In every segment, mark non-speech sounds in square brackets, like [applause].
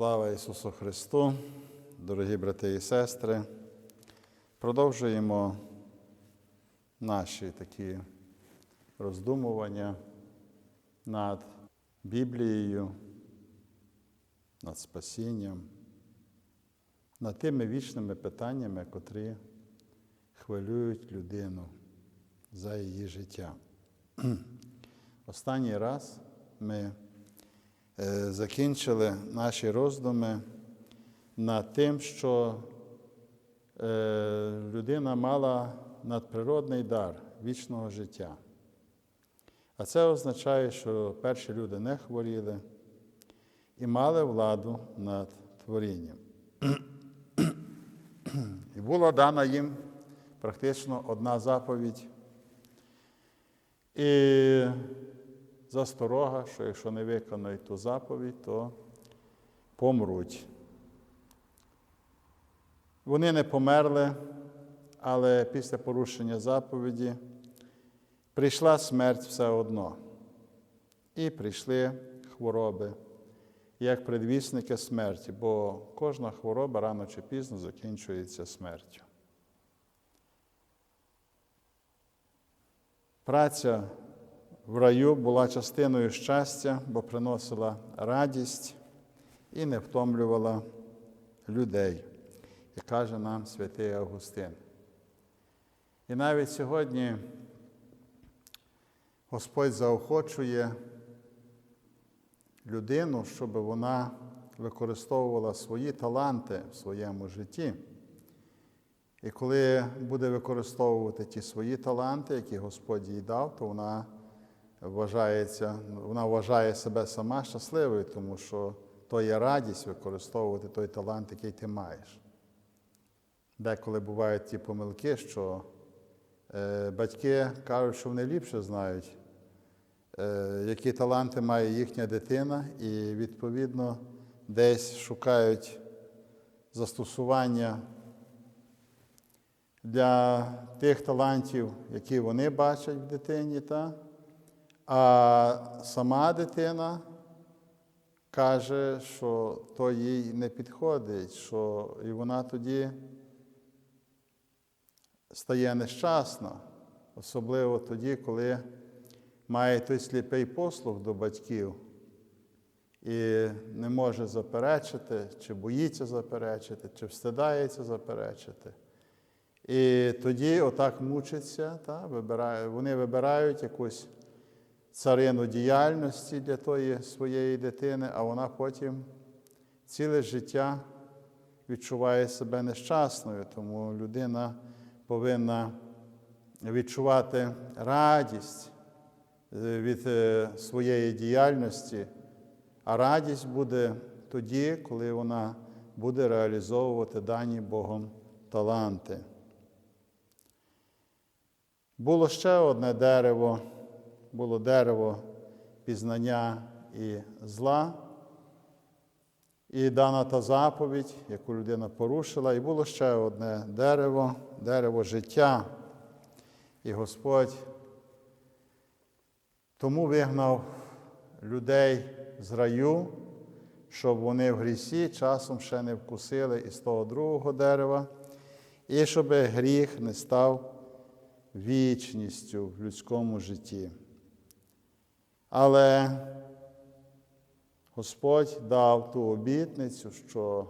Слава Ісусу Христу, дорогі брати і сестри. Продовжуємо наші такі роздумування над Біблією, над спасінням, над тими вічними питаннями, котрі хвилюють людину за її життя. [clears throat] Останній раз ми закінчили наші роздуми над тим, що е, людина мала надприродний дар вічного життя. А це означає, що перші люди не хворіли і мали владу над творінням. І була дана їм практично одна заповідь. І засторога, що якщо не виконають ту заповідь, то помруть. Вони не померли, але після порушення заповіді прийшла смерть все одно. І прийшли хвороби, як предвісники смерті, бо кожна хвороба рано чи пізно закінчується смертю. Праця в раю була частиною щастя, бо приносила радість і не втомлювала людей, як каже нам святий Августин. І навіть сьогодні Господь заохочує людину, щоб вона використовувала свої таланти в своєму житті. І коли буде використовувати ті свої таланти, які Господь їй дав, то вона вважається, вона вважає себе сама щасливою, тому що то є радість використовувати той талант, який ти маєш. Деколи бувають ті помилки, що е, батьки кажуть, що вони ліпше знають, е, які таланти має їхня дитина, і відповідно десь шукають застосування для тих талантів, які вони бачать в дитині, та? А сама дитина каже, що то їй не підходить, що і вона тоді стає нещасна, особливо тоді, коли має той сліпий послух до батьків і не може заперечити, чи боїться заперечити, чи встидається заперечити. І тоді отак мучиться, та, вибирає, вони вибирають якусь царину діяльності для тої своєї дитини, а вона потім ціле життя відчуває себе нещасною, тому людина повинна відчувати радість від своєї діяльності, а радість буде тоді, коли вона буде реалізовувати дані Богом таланти. Було ще одне дерево, було дерево пізнання і зла, і дана та заповідь, яку людина порушила, і було ще одне дерево, дерево життя. І Господь тому вигнав людей з раю, щоб вони в грісі часом ще не вкусили із того другого дерева, і щоб гріх не став вічністю в людському житті. Але Господь дав ту обітницю, що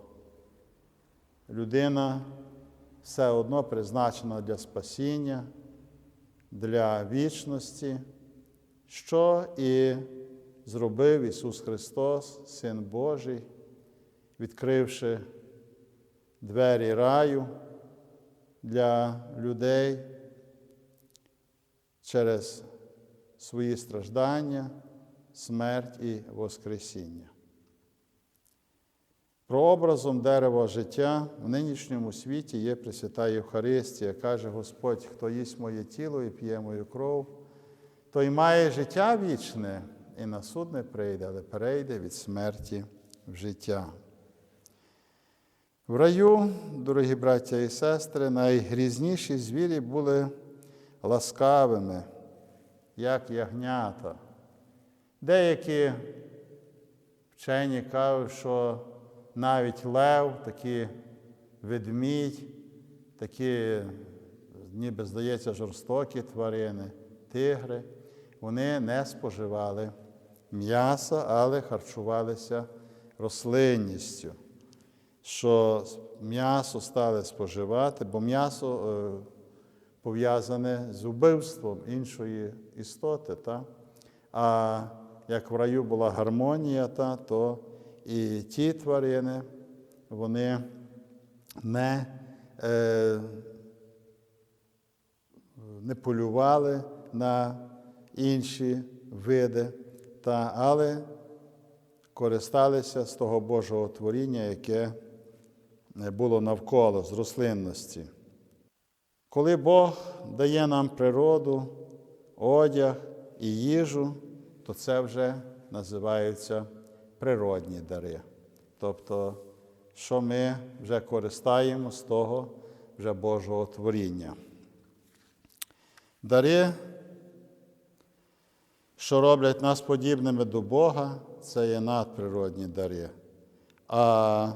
людина все одно призначена для спасіння, для вічності, що і зробив Ісус Христос, Син Божий, відкривши двері раю для людей через свої страждання, смерть і Воскресіння. Прообразом дерева життя в нинішньому світі є Пресвята Євхаристія, каже Господь, хто їсть моє тіло і п'є мою кров, той має життя вічне і на суд не прийде, але перейде від смерті в життя. В раю, дорогі браття і сестри, найгрізніші звірі були ласкавими, як ягнята. Деякі вчені кажуть, що навіть лев, такі ведмідь, такі, ніби здається, жорстокі тварини, тигри, вони не споживали м'яса, але харчувалися рослинністю. Що м'ясо стали споживати, бо м'ясо е, пов'язане з убивством іншої істоти. Та? А як в раю була гармонія, та, то і ті тварини вони не, е, не полювали на інші види, та, але користалися з того Божого творіння, яке було навколо з рослинності. Коли Бог дає нам природу, одяг і їжу, то це вже називаються природні дари. Тобто, що ми вже користаємо з того вже Божого творіння. Дари, що роблять нас подібними до Бога, це є надприродні дари. А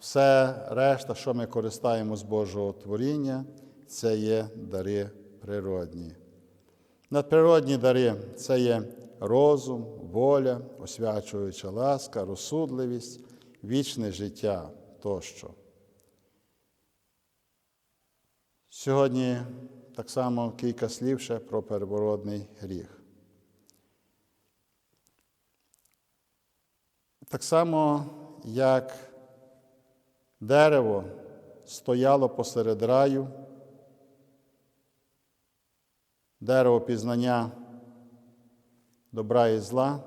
все решта, що ми користаємо з Божого творіння, це є дари природні. Надприродні дари це є розум, воля, освячуюча ласка, розсудливість, вічне життя тощо. Сьогодні так само кілька слів ще про первородний гріх. Так само, як дерево стояло посеред раю, дерево пізнання добра і зла,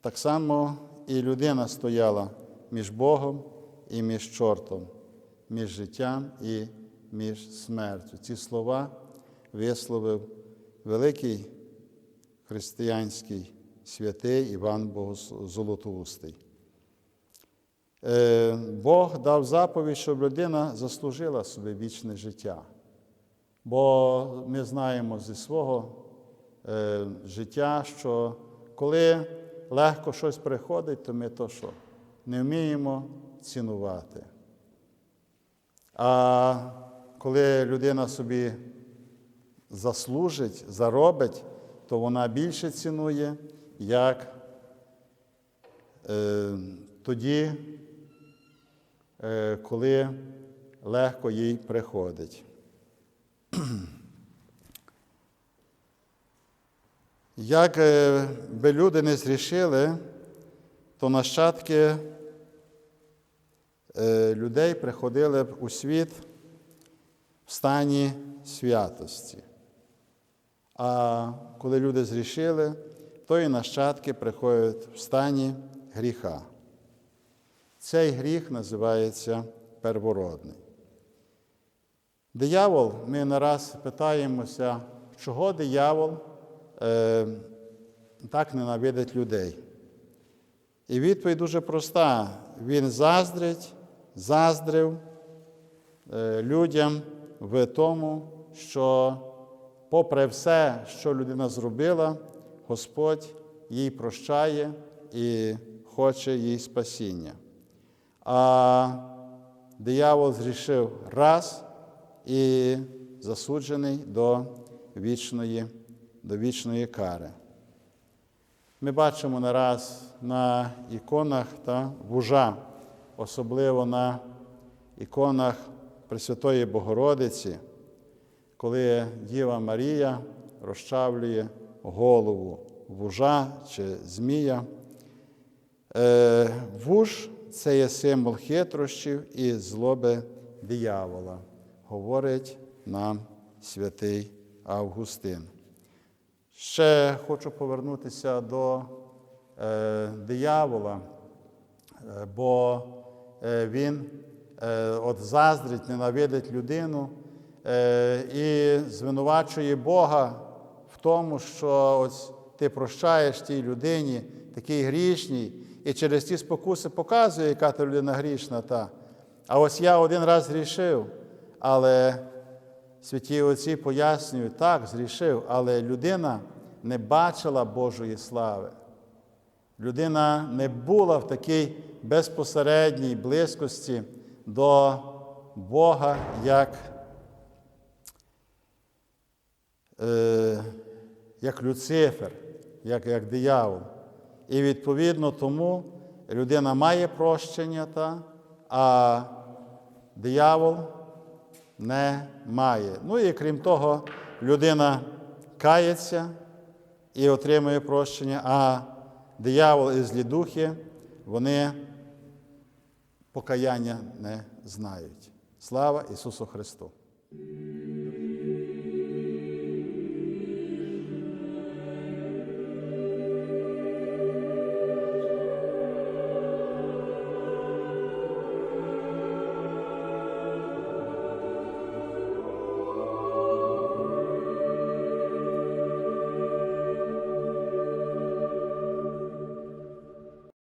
так само і людина стояла між Богом і між чортом, між життям і між смертю. Ці слова висловив великий християнський святий Іван Богос- Золотоустий. Е, Бог дав заповідь, щоб людина заслужила собі вічне життя. Бо ми знаємо зі свого е, життя, що коли легко щось приходить, то ми то що? Не вміємо цінувати. А коли людина собі заслужить, заробить, то вона більше цінує, як е, тоді, е, коли легко їй приходить. Як е, би люди не зрішили, то нащадки е, людей приходили б у світ в стані святості. А коли люди зрішили, то і нащадки приходять в стані гріха. Цей гріх називається первородний. Диявол, ми не раз питаємося, чого диявол е, так ненавидить людей. І відповідь дуже проста: він заздрить, заздрив е, людям в тому, що, попри все, що людина зробила, Господь їй прощає і хоче їй спасіння. А диявол зрішив раз і засуджений до вічної, до вічної кари. Ми бачимо не раз на іконах та вужа, особливо на іконах Пресвятої Богородиці, коли Діва Марія розчавлює голову вужа чи змія. Е, Вуж це є символ хитрощів і злоби диявола, говорить нам святий Августин. Ще хочу повернутися до е, диявола, е, бо е, він е, от заздрить, ненавидить людину е, і звинувачує Бога в тому, що ось ти прощаєш тій людині, такій грішній, і через ті спокуси показує, яка та людина грішна. Та. А ось я один раз грішив, але святі отці пояснюють, так, зрішив, але людина не бачила Божої слави. людина не була в такій безпосередній близькості до Бога, як, е, як Люцифер, як, як диявол. І відповідно тому людина має прощення, та, а диявол не має. Ну і крім того, людина кається і отримує прощення, а диявол і злі духи, вони покаяння не знають. Слава Ісусу Христу!